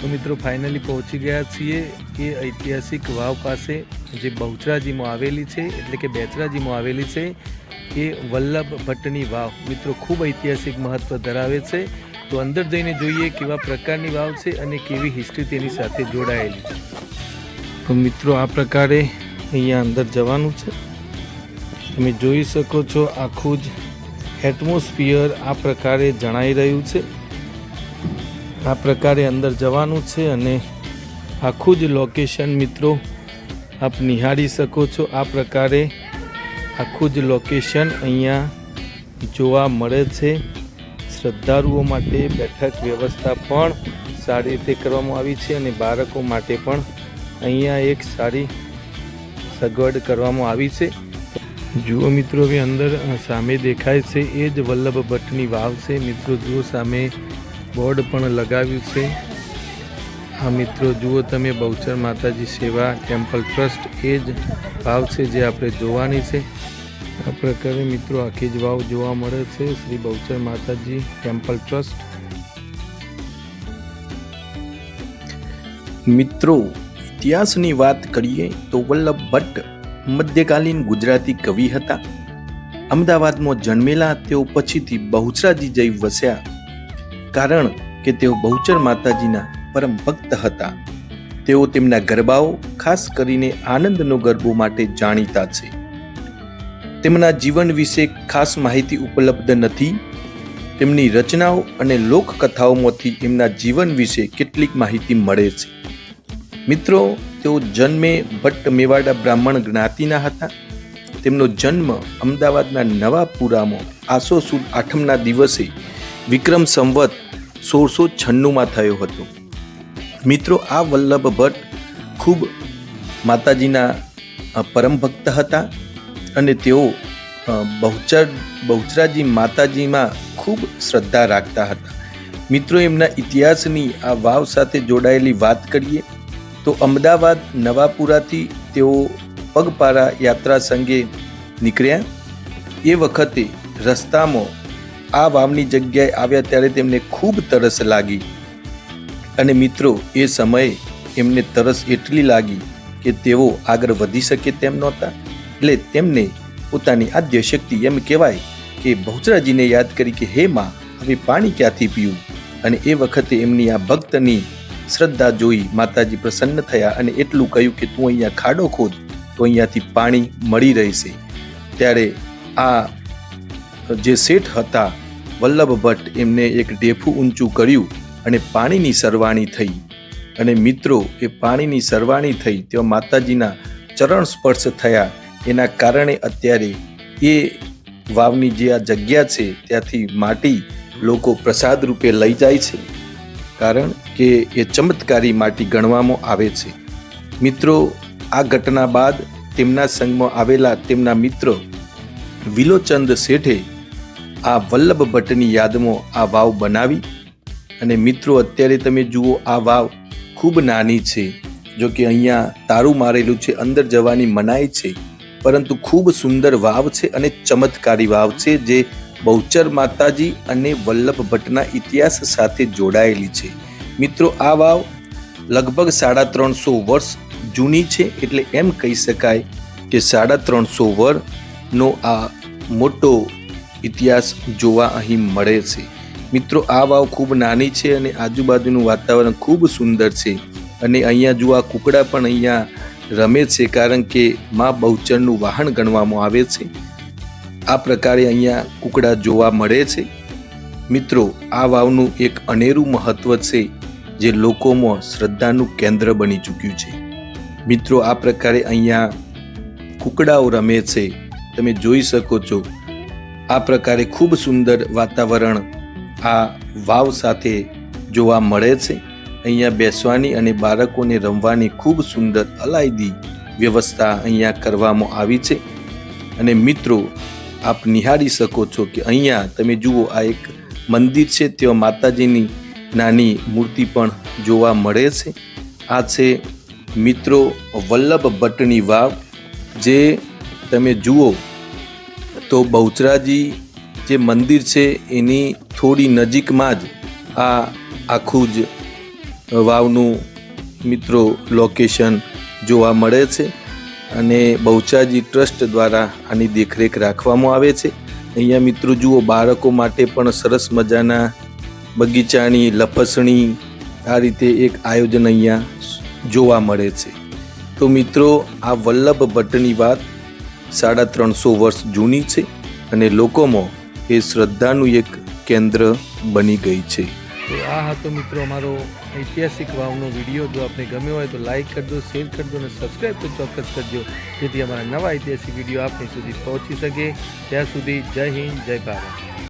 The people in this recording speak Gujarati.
તો મિત્રો ફાઇનલી પહોંચી ગયા છીએ એ ઐતિહાસિક વાવ પાસે જે બહુચરાજીમાં આવેલી છે, એટલે કે બેચરાજીમાં આવેલી છે, એ વલ્લભ ભટ્ટની વાવ. મિત્રો, ખૂબ ઐતિહાસિક મહત્ત્વ ધરાવે છે. તો અંદર જઈને જોઈએ કેવા પ્રકારની વાવ છે અને કેવી હિસ્ટ્રી તેની સાથે જોડાયેલી છે. તો મિત્રો, આ પ્રકારે અહીંયા અંદર જવાનું છે. તમે જોઈ શકો છો આખું જ એટમોસ્ફિયર આ પ્રકારે જણાઈ રહ્યું છે. આ પ્રકારે અંદર જવાનું છે અને આખું જ લોકેશન મિત્રો આપ નિહાળી શકો છો. આ પ્રકારે આખું જ લોકેશન અહીંયા જોવા મળે છે. શ્રદ્ધાળુઓ માટે બેઠક વ્યવસ્થા પણ સારી રીતે કરવામાં આવી છે અને બાળકો માટે પણ અહીંયા એક સારી સગવડ કરવામાં આવી છે. જુઓ મિત્રો, હવે અંદર સામે દેખાય છે. એ જ વલ્લભ ભટ્ટની વાવ છે. મિત્રો, જુઓ સામે બોર્ડ પણ લગાવ્યું છે. આ મિત્રો, જુઓ તમે બહુચર માતાજી સેવા ટેમ્પલ ટ્રસ્ટ એ જ વાવ છે જે આપણે જોવાની છે. આ પ્રકારે મિત્રો આખી જ વાવ જોવા મળે છે શ્રી બહુચર માતાજી ટેમ્પલ ટ્રસ્ટ. મિત્રો, ઇતિહાસની વાત કરીએ તો વલ્લભ ભટ્ટ મધ્યકાલીન ગુજરાતી કવિ હતા. અમદાવાદમાં જન્મેલા, તેઓ પછીથી બહુચરાજી જઈ વસ્યા. કારણ કે તેઓ બહુચર માતાજીના પરમ ભક્ત હતા. તેઓ તેમના ગરબાઓ, ખાસ કરીને આનંદનો ગરબો માટે જાણીતા છે. તેમના જીવન વિશે ખાસ માહિતી ઉપલબ્ધ નથી. તેમની રચનાઓ અને લોકકથાઓમાંથી એમના જીવન વિશે કેટલીક માહિતી મળે છે. મિત્રો, તેઓ જન્મે ભટ્ટ મેવાડા બ્રાહ્મણ જ્ઞાતિના હતા. તેમનો જન્મ અમદાવાદના નવાપુરામાં આસો સુદ આઠમના દિવસે વિક્રમ સંવત સોળસો છન્નુંમાં થયો હતો. મિત્રો, આ વલ્લભ ભટ્ટ ખૂબ માતાજીના પરમ ભક્ત હતા અને તેઓ બહુચર, બહુચરાજી માતાજીમાં ખૂબ શ્રદ્ધા રાખતા હતા. મિત્રો, એમના ઇતિહાસની આ વાવ સાથે જોડાયેલી વાત કરીએ, તો અમદાવાદ નવાપુરાથી તેઓ પગપારા યાત્રા સંગે નીકળ્યા. એ વખતે રસ્તામાં આ વાવની જગ્યાએ આવ્યા ત્યારે તેમને ખૂબ તરસ લાગી. અને મિત્રો, એ સમયે એમને તરસ એટલી લાગી કે તેઓ આગળ વધી શકે તેમ નહોતા. એટલે તેમને પોતાની આદ્ય શક્તિ એમ કહેવાય કે બહુચરાજીને યાદ કરી કે, હે માં, હવે પાણી ક્યાંથી પીવું? અને એ વખતે એમની આ ભક્તની શ્રદ્ધા જોઈ માતાજી પ્રસન્ન થયા અને એટલું કહ્યું કે, તું અહીંયા ખાડો ખોદ, તો અહીંયાથી પાણી મળી રહેશે. ત્યારે આ જે શેઠ હતા, વલ્લભ ભટ્ટ એમને એક ડેફું ઊંચું કર્યું અને પાણીની સરવાણી થઈ. અને મિત્રો, એ પાણીની સરવાણી થઈ તેમાં માતાજીના ચરણ સ્પર્શ થયા. એના કારણે અત્યારે એ વાવની જે આ જગ્યા છે, ત્યાંથી માટી લોકો પ્રસાદ રૂપે લઈ જાય છે. કારણ કે એ ચમત્કારી માટી ગણવામાં આવે છે. મિત્રો, આ ઘટના બાદ તેમના સંગમાં આવેલા તેમના મિત્ર વિલોચંદ શેઠે આ વલ્લભ ભટ્ટની યાદમાં આ વાવ બનાવી. અને મિત્રો, અત્યારે તમે જુઓ, આ વાવ ખૂબ નાની છે. જો કે અહીંયા તારું મારેલું છે, અંદર જવાની મનાઈ છે. પરંતુ ખૂબ સુંદર વાવ છે અને ચમત્કારી વાવ છે જે બહુચર માતાજી અને વલ્લભ ભટ્ટના ઇતિહાસ સાથે જોડાયેલી છે. મિત્રો, આ વાવ લગભગ સાડા ત્રણસો વર્ષ જૂની છે, એટલે એમ કહી શકાય કે સાડા ત્રણસો વર્ષનો આ મોટો ઇતિહાસ જોવા અહીં મળે છે. મિત્રો, આ વાવ ખૂબ નાની છે અને આજુબાજુનું વાતાવરણ ખૂબ સુંદર છે અને અહીંયા જો આ કુકડા પણ અહીંયા રમે છે કારણ કે મા બહુચરનું વાહન ગણવામાં આવે છે. આ પ્રકારે અહીંયા કુકડા જોવા મળે છે. મિત્રો, આ વાવનું એક અનેરું મહત્વ છે જે લોકોમાં શ્રદ્ધાનું કેન્દ્ર બની ચૂક્યું છે. મિત્રો, આ પ્રકારે અહીંયા કુકડાઓ રમે છે. તમે જોઈ શકો છો આ પ્રકારે ખૂબ સુંદર વાતાવરણ આ વાવ સાથે જોવા મળે છે. અહીંયા બેસવાની અને બાળકોને રમવાની ખૂબ સુંદર અલાયદી વ્યવસ્થા અહીંયા કરવામાં આવી છે. અને મિત્રો, આપ નિહાળી શકો છો કે અહીંયા તમે જુઓ, આ એક મંદિર છે. ત્યાં માતાજીની નાની મૂર્તિ પણ જોવા મળે છે. આ છે મિત્રો વલ્લભ ભટ્ટની વાવ. જે તમે જુઓ તો બહુચરાજી જે મંદિર છે, એની થોડી નજીકમાં જ આ આખું જ વાવનું મિત્રો લોકેશન જોવા મળે છે અને બહુચાજી ટ્રસ્ટ દ્વારા આની દેખરેખ રાખવામાં આવે છે. અહીંયા મિત્રો જુઓ, બાળકો માટે પણ સરસ મજાના બગીચાની લપસણી આ રીતે એક આયોજન અહીંયા જોવા મળે છે. તો મિત્રો, આ વલ્લભ ભટ્ટની વાત સાડા ત્રણસો વર્ષ જૂની છે અને લોકોમાં એ શ્રદ્ધાનું એક કેન્દ્ર બની ગઈ છે. તો આ હતો મિત્રો અમારો ઐતિહાસિક વાવનો વીડિયો. જો આપને ગમ્યો હોય તો લાઈક કરજો, શેર કરજો અને સબસ્ક્રાઈબ તો ચોક્કસ કરજો, જેથી અમારા નવા ઐતિહાસિક વીડિયો આપની સુધી પહોંચી શકે. ત્યાં સુધી જય હિન્દ, જય ભારત.